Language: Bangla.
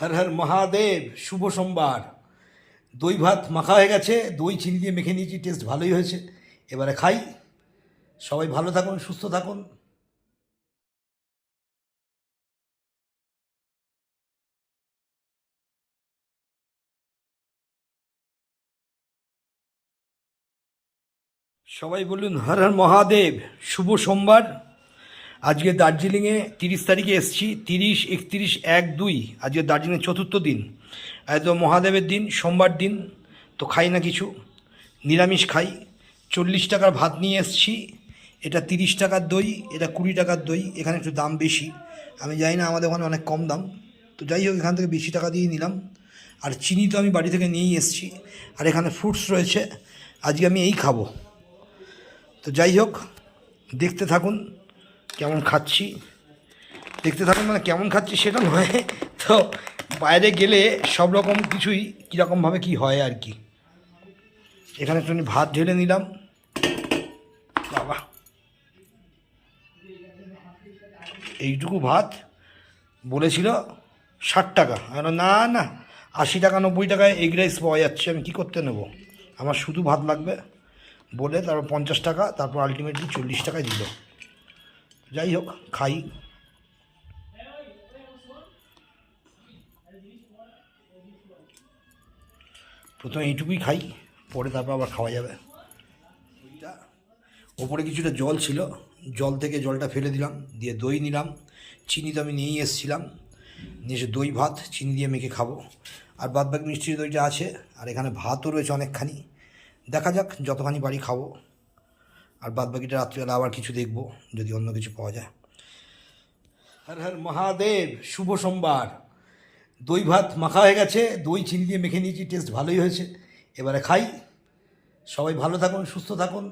হর হর মহাদেব, শুভ সোমবার। দই ভাত মাখা হয়ে গেছে, দই চিনি দিয়ে মেখে নিয়েছি টেস্ট ভালোই হয়েছে। এবারে খাই। সবাই ভালো থাকুন, সুস্থ থাকুন। সবাই বলুন, হর হর মহাদেব, শুভ সোমবার। আজকে দার্জিলিংয়ে তিরিশ তারিখে এসছি, তিরিশ, একত্রিশ, এক, দুই। আজকে দার্জিলিংয়ের চতুর্থ দিন। একদম মহাদেবের দিন, সোমবার দিন, তো খাই না কিছু। নিরামিষ খাই। চল্লিশ টাকার ভাত নিয়ে এসছি। এটা তিরিশ টাকার দই, এটা কুড়ি টাকার দই। এখানে একটু দাম বেশি। আমি জানি না আমাদের ওখানে অনেক কম দাম। তো যাই হোক, এখান থেকে বেশি টাকা দিয়ে নিলাম। আর চিনি তো আমি বাড়ি থেকে নিয়েই এসছি। আর এখানে ফ্রুটস রয়েছে। আজকে আমি এই খাব। তো যাই হোক, দেখতে থাকুন। কেমন খাচ্ছি? দেখতে থাকুন মানে কেমন খাচ্ছি সেটা নয়। তো বাইরে গেলে সব রকম কিছুই কীরকমভাবে কি হয় আর কি। এখানে একটুখানি ভাত ঢেলে নিলাম। বাবা। এইটুকু ভাত বলেছিল ষাট টাকা। বললাম, না না আশি টাকা নব্বই টাকায় এগ রাইস পাওয়া যাচ্ছে আমি কী করতে নেব? আমার শুধু ভাত লাগবে বলে তারপর পঞ্চাশ টাকা তারপর আলটিমেটলি চল্লিশ টাকায় দিল। যাই হোক, খাই। প্রথমে এইটুকুই খাই, পরে তারপর আবার খাওয়া যাবে। ওপরে কিছুটা জল ছিল, জল থেকে জলটা ফেলে দিলাম, দিয়ে দই নিলাম, চিনি তো আমি নিয়েই এসেছিলাম। নিয়ে দই, ভাত, চিনি দিয়ে মেখে খাব। আর বাদ বাকি মিষ্টির দইটা আছে, আর এখানে ভাতও রয়েছে অনেকখানি। দেখা যাক, যতখানি বাড়ি খাব। আর বাদ বাকিটা রাত্রিবেলা আবার কিছু দেখব, যদি অন্য কিছু পাওয়া যায়। হর হর মহাদেব, শুভ সোমবার। দই ভাত মাখা হয়ে গেছে, দই চিনি দিয়ে মেখে নিয়েছি, টেস্ট ভালোই হয়েছে। এবারে খাই। সবাই ভালো থাকুন, সুস্থ থাকুন।